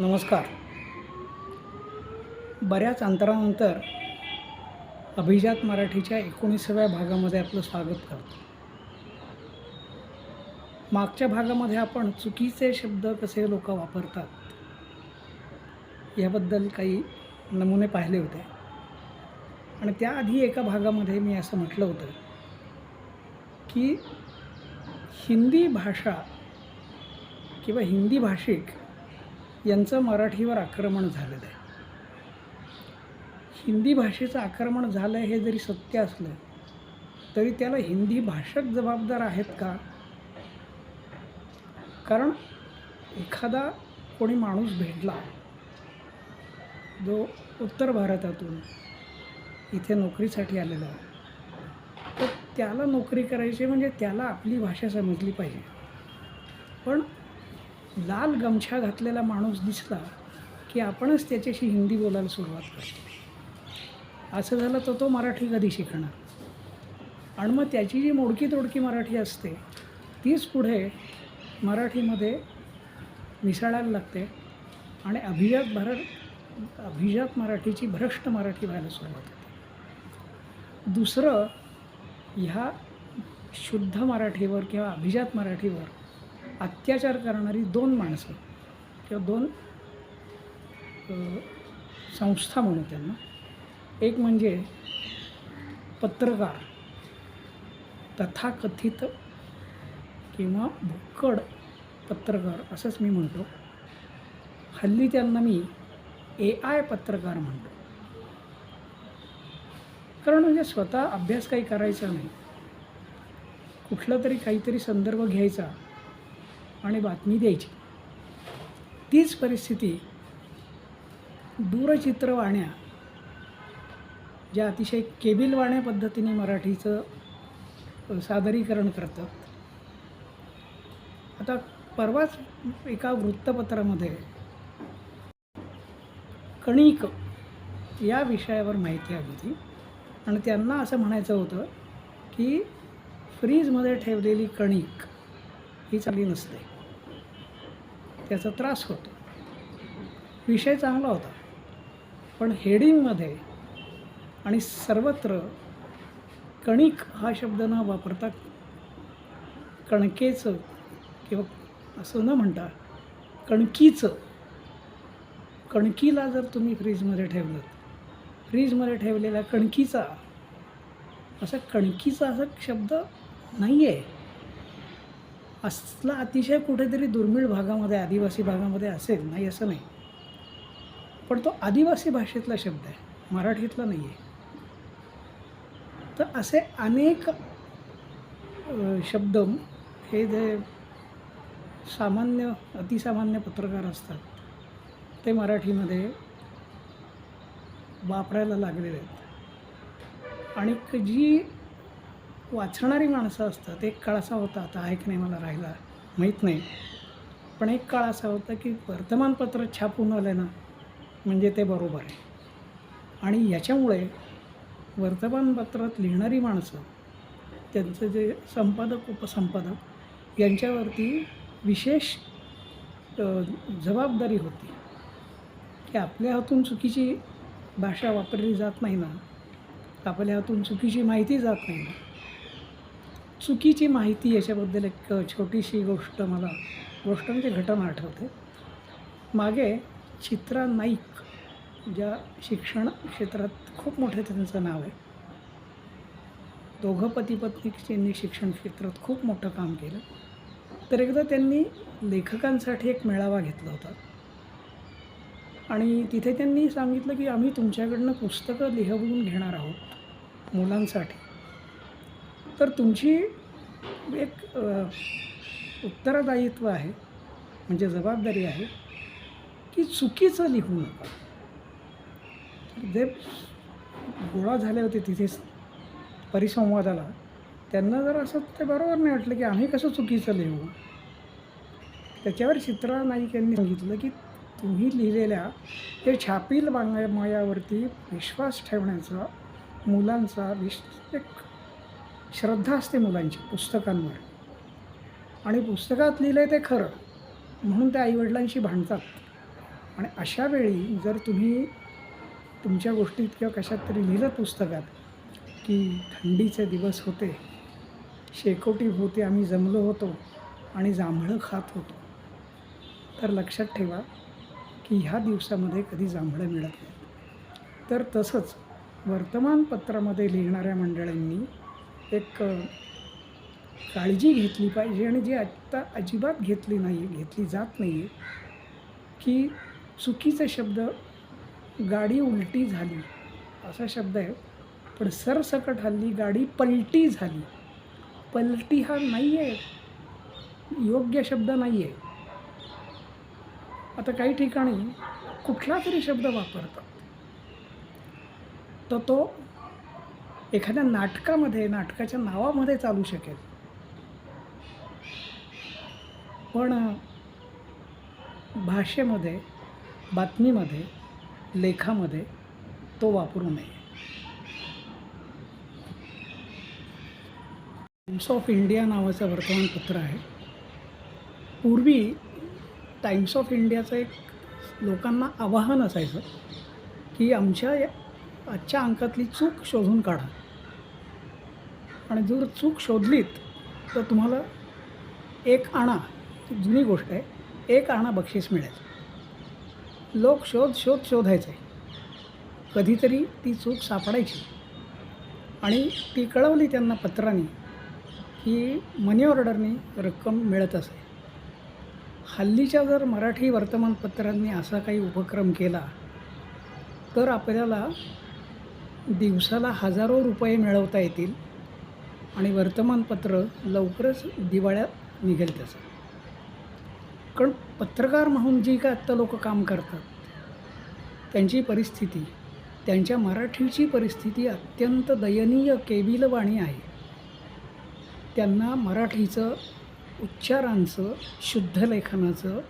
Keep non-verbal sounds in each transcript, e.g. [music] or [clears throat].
नमस्कार. बऱ्याच अंतरानंतर अभिजात मराठीच्या एकोणीसाव्या भागामध्ये आपलं स्वागत करतो. मागच्या भागामध्ये आपण चुकीचे शब्द कसे लोक वापरतात याबद्दल काही नमुने पाहिले होते. आणि त्याआधी एका भागामध्ये मी असं म्हटलं होतं की हिंदी भाषा किंवा हिंदी भाषिक यांचं मराठीवर आक्रमण झालेलं आहे. हिंदी भाषेचं आक्रमण झालं आहे हे जरी सत्य असलं तरी त्याला हिंदी भाषक जबाबदार आहेत का? कारण एखादा कोणी माणूस भेटला जो उत्तर भारतातून इथे नोकरीसाठी आलेला तर त्याला नोकरी करायची म्हणजे त्याला आपली भाषा समजली पाहिजे. पण लाल गमछा घातलेला माणूस दिसला की आपणच त्याच्याशी हिंदी बोलायला सुरुवात करतो. असं झालं तर तो मराठी कधी शिकणार? आणि मग त्याची जी मोडकी तोडकी मराठी असते तीच पुढे मराठीमध्ये मिसळायला लागते आणि अभिजात भारत अभिजात मराठीची भ्रष्ट मराठी व्हायला सुरुवात होते. दुसरं ह्या शुद्ध मराठीवर किंवा अभिजात मराठीवर अत्याचार करणारी दोन माणसं किंवा दोन संस्था म्हणू त्यांना. एक म्हणजे पत्रकार तथाकथित किंवा भुक्कड पत्रकार असंच मी म्हणतो. हल्ली त्यांना मी ए आय पत्रकार म्हणतो. कारण म्हणजे स्वतः अभ्यास काही करायचा नाही. कुठला तरी काहीतरी संदर्भ घ्यायचा. आणि बातमी द्यायची. तीच परिस्थिती दूरचित्रवाण्या ज्या अतिशय केबिलवाण्या पद्धतीने मराठीचं सादरीकरण करतात. आता परवाच एका वृत्तपत्रामध्ये कणिक या विषयावर माहिती आली होती. आणि त्यांना असं म्हणायचं होतं की फ्रीजमध्ये ठेवलेली कणिक ही चांगली नसते. त्याचा त्रास होतो. विषय चांगला होता. पण हेडिंगमध्ये आणि सर्वत्र कणिक हा शब्द न वापरता कणकेचं किंवा असं न म्हणता कणकीचं कणकीला जर तुम्ही फ्रीजमध्ये ठेवलं फ्रीजमध्ये ठेवलेला कणकीचा असा कणकीचा असा शब्द नाही आहे असला अतिशय कुठेतरी दुर्मिळ भागामध्ये आदिवासी भागामध्ये असेल नाही असं नाही. पण तो आदिवासी भाषेतला शब्द आहे मराठीतला नाही आहे तर असे अनेक शब्द हे जे सामान्य अतिसामान्य पत्रकार असतात ते मराठीमध्ये वापरायला लागलेले आहेत. आणि जी वाचणारी माणसं असतात. एक काळ असा होता आता आहे की नाही मला राहिला माहीत नाही. पण एक काळ असा होता की वर्तमानपत्र छापून आलं ना म्हणजे ते बरोबर आहे. आणि याच्यामुळे वर्तमानपत्रात लिहिणारी माणसं त्यांचं जे संपादक उपसंपादक यांच्यावरती विशेष जबाबदारी होती. की आपल्या हातून चुकीची भाषा वापरली जात नाही ना आपल्या हातून चुकीची माहिती जात नाही ना चुकीची माहिती याच्याबद्दल एक छोटीशी गोष्ट मला गोष्ट म्हणजे घटना आठवते. मागे चित्रा नाईक ज्या शिक्षण क्षेत्रात खूप मोठे त्यांचं नाव आहे. दोघं पती पत्नी शिक्षण क्षेत्रात खूप मोठं काम केलं. तर एकदा त्यांनी लेखकांसाठी एक मेळावा घेतला होता. आणि तिथे त्यांनी सांगितलं की आम्ही तुमच्याकडनं पुस्तकं लिहवून घेणार आहोत मुलांसाठी. तर तुमची एक उत्तरदायित्व आहे म्हणजे जबाबदारी आहे की चुकीचं लिहू नका. जे गोळा झाले होते तिथेच परिसंवादाला त्यांना जर असं ते बरोबर नाही वाटलं की आम्ही कसं चुकीचं लिहू? त्याच्यावर चित्रा नाईक यांनी सांगितलं की तुम्ही लिहिलेल्या ते छापील मायावरती विश्वास ठेवण्याचा मुलांचा विश एक श्रद्धा असते मुलांची पुस्तकांवर. आणि पुस्तकात लिहिलं आहे ते खरं म्हणून ते आईवडिलांशी भांडतात. आणि अशा वेळी जर तुम्ही तुमच्या गोष्टीत किंवा कशात तरी लिहिलं पुस्तकात की थंडीचे दिवस होते शेकोटी होते आम्ही जमलो होतो आणि जांभळं खात होतो तर लक्षात ठेवा की ह्या दिवसामध्ये कधी जांभळं मिळत नाही. तर तसंच वर्तमानपत्रामध्ये लिहिणाऱ्या मंडळींनी एक काळजी घेतली पाहिजे आणि जी आत्ता अजिबात घेतली नाही घेतली जात नाही आहे की चुकीचे शब्द गाडी उलटी झाली असा शब्द आहे. पण सरसकट हल्ली गाडी पलटी झाली. पलटी हा नाही आहे योग्य शब्द नाही आहे आता काही ठिकाणी कुठला तरी शब्द वापरतात. तर तो एखाद्या नाटकामध्ये नाटकाच्या नावामध्ये चालू शकेल. पण भाषेमध्ये बातमीमध्ये लेखामध्ये तो वापरू नये. टाइम्स ऑफ इंडिया नावाचं वर्तमानपत्र आहे. पूर्वी टाइम्स ऑफ इंडियाचं एक लोकांना आवाहन असायचं की आमच्या आजच्या अंकातली चूक शोधून काढा. आणि जर चूक शोधलीत तर तुम्हाला एक आणा जुनी गोष्ट आहे एक आणा बक्षीस मिळेल. लोक शोध शोध शोधायचे. कधीतरी ती चूक सापडायची. आणि ती कळवली त्यांना पत्राने की मनी ऑर्डरनी रक्कम मिळत असे हल्लीच्या जर मराठी वर्तमानपत्रांनी असा काही उपक्रम केला तर आपल्याला दिवसाला हजारो रुपये मिळवता येतील आणि वर्तमानपत्र लवकरच दिवाळ्यात निघेल त्याचं. कारण पत्रकार म्हणून जी काय आत्ता लोक काम करतात त्यांची परिस्थिती त्यांच्या मराठीची परिस्थिती अत्यंत दयनीय केविलवाणी आहे. त्यांना मराठीचं उच्चारांचं शुद्ध लेखनाचं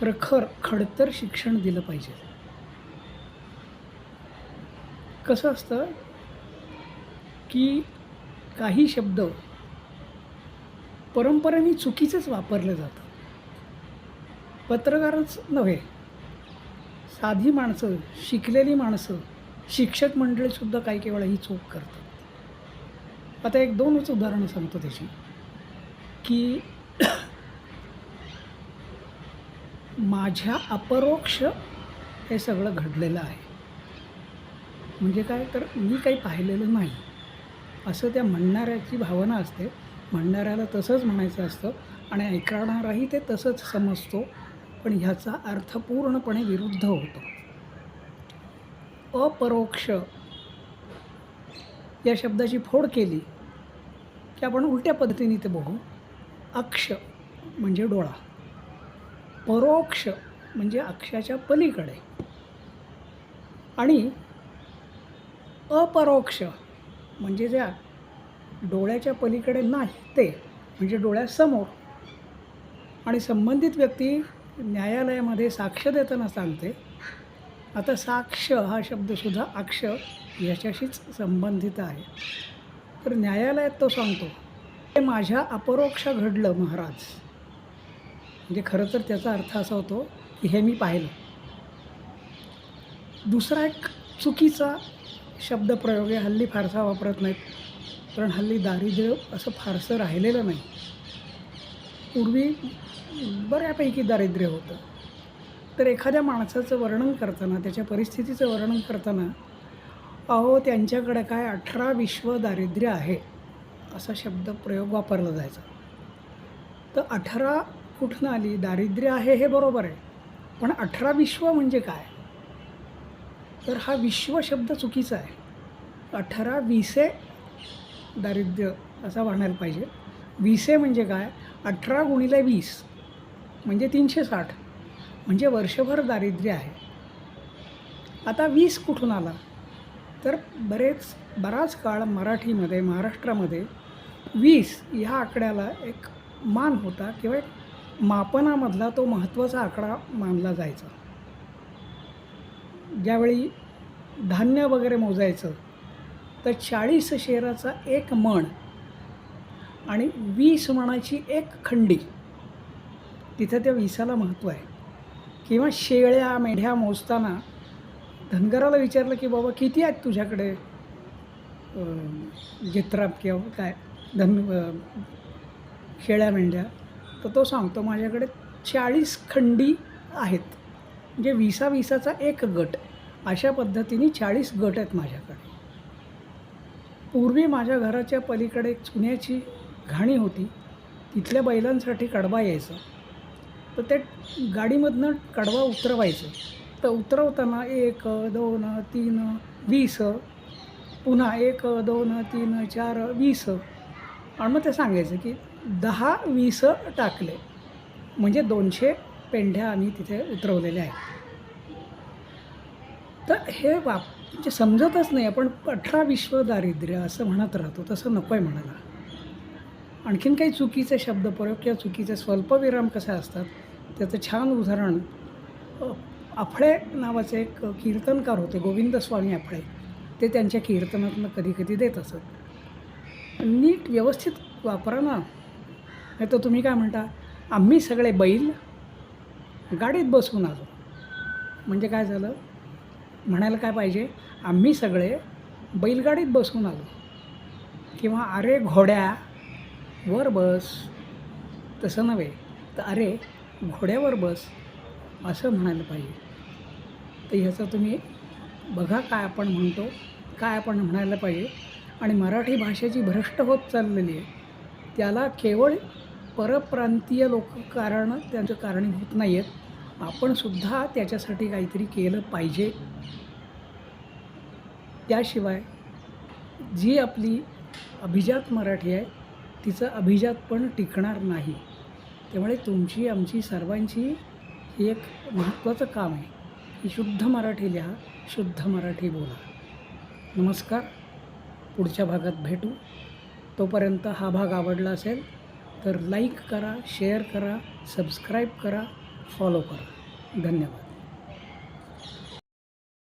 प्रखर खडतर शिक्षण दिलं पाहिजे. कसं असतं की काही शब्द परंपरेने चुकीचेच वापरले जातात. पत्रकारच नव्हे साधी माणसं शिकलेली माणसं शिक्षक मंडळीसुद्धा काही केवळ ही चूक करतात. आता एक दोनच उदाहरणं सांगतो त्याची की [clears throat] माझ्या अपरोक्ष हे सगळं घडलेलं आहे. म्हणजे काय? तर मी काही पाहिलेलं नाही. असं त्या म्हणणाऱ्याची भावना असते. म्हणणाऱ्याला तसंच म्हणायचं असतं आणि ऐकणाराही ते तसंच समजतो. पण ह्याचा अर्थ पूर्णपणे विरुद्ध होतो. अपरोक्ष या शब्दाची फोड केली की आपण उलट्या पद्धतीने ते बघू. अक्ष म्हणजे डोळा. परोक्ष म्हणजे अक्षाच्या पलीकडे. आणि अपरोक्ष. म्हणजे ज्या डोळ्याच्या पलीकडे नाही ते म्हणजे डोळ्यासमोर. आणि संबंधित व्यक्ती न्यायालयामध्ये साक्ष देताना सांगते. आता साक्ष हा शब्दसुद्धा अक्ष याच्याशीच संबंधित आहे. तर न्यायालयात तो सांगतो हे माझ्या अपरोक्ष घडलं महाराज. म्हणजे खरं तर त्याचा अर्थ असा होतो की हे मी पाहिलं. दुसरा एक चुकीचा शब्दप्रयोग हे हल्ली फारसा वापरत नाहीत. कारण हल्ली दारिद्र्य असं फारसं राहिलेलं नाही. पूर्वी बऱ्यापैकी दारिद्र्य होतं. तर एखाद्या माणसाचं वर्णन करताना त्याच्या परिस्थितीचं वर्णन करताना अहो त्यांच्याकडे काय अठरा विश्व दारिद्र्य आहे असा शब्द प्रयोग वापरला जायचा. तर अठरा कुठनं आली? दारिद्र्य आहे हे बरोबर आहे. पण अठरा विश्व म्हणजे काय? तर हा विश्व शब्द चुकीचा आहे. अठरा विसे दारिद्र्य असा म्हणायला पाहिजे. विसे म्हणजे काय? अठरा गुणिले वीस म्हणजे तीनशे साठ. म्हणजे वर्षभर दारिद्र्य आहे. आता वीस कुठून आला? तर बरेच बराच काळ मराठीमध्ये महाराष्ट्रामध्ये वीस ह्या आकड्याला एक मान होता किंवा एक मापनामधला तो महत्त्वाचा आकडा मानला जायचा. ज्यावेळी धान्य वगैरे मोजायचं तर चाळीस शेराचा एक मण आणि वीस मणाची एक खंडी. तिथं त्या विसाला महत्त्व आहे. किंवा शेळ्या मेढ्या मोजताना धनगराला विचारलं की बाबा किती आहेत तुझ्याकडे? जित्राप किंवा काय धन शेळ्या मेंढ्या? तर तो सांगतो माझ्याकडे चाळीस खंडी आहेत. म्हणजे विसा विसाचा एक गट अशा पद्धतीने चाळीस गट आहेत माझ्याकडे. पूर्वी माझ्या घराच्या पलीकडे एक चुन्याची घाणी होती. तिथल्या बैलांसाठी कडबा यायचा. तर ते गाडीमधनं कडवा उतरवायचं. तर उतरवताना एक दोन तीन वीस पुन्हा एक दोन तीन चार वीस. आणि मग ते सांगायचं की दहा वीस टाकले. म्हणजे दोनशे पेंढ्या आम्ही तिथे उतरवलेल्या आहेत. तर हे वाप म्हणजे समजतच नाही. आपण अठरा विश्व दारिद्र्य असं म्हणत राहतो तसं नको आहे म्हणायला. आणखीन काही चुकीचे शब्दप्रयोग किंवा चुकीचे स्वल्पविराम कसे असतात त्याचं छान उदाहरण आफळे नावाचे एक कीर्तनकार होते गोविंद स्वामी आफळे ते त्यांच्या कीर्तनातनं कधी कधी देत असत. नीट व्यवस्थित वापरा ना. नाही तर तुम्ही काय म्हणता आम्ही सगळे बैल गाडीत बसून आलो. म्हणजे काय झालं? म्हणायला काय पाहिजे? आम्ही सगळे बैलगाडीत बसून आलो. किंवा अरे घोड्या वर बस. तसं नव्हे तर अरे घोड्यावर बस असं म्हणायला पाहिजे. तर ह्याचं तुम्ही बघा काय आपण म्हणतो काय आपण म्हणायला पाहिजे. आणि मराठी भाषेची भ्रष्ट होत चाललेली आहे. त्याला केवळ परप्रांतीय लोक कारण त्यांचं कारणीभूत नाही आहेत आपणसुद्धा त्याच्यासाठी काहीतरी केलं पाहिजे. त्याशिवाय जी आपली अभिजात मराठी आहे तिचं अभिजात पण टिकणार नाही. त्यामुळे तुमची आमची सर्वांची ही एक महत्त्वाचं काम आहे की शुद्ध मराठी लिहा शुद्ध मराठी बोला. नमस्कार. पुढच्या भागात भेटू. तोपर्यंत हा भाग आवडला असेल तर लाईक करा शेअर करा सबस्क्राईब करा फॉलो करा. धन्यवाद.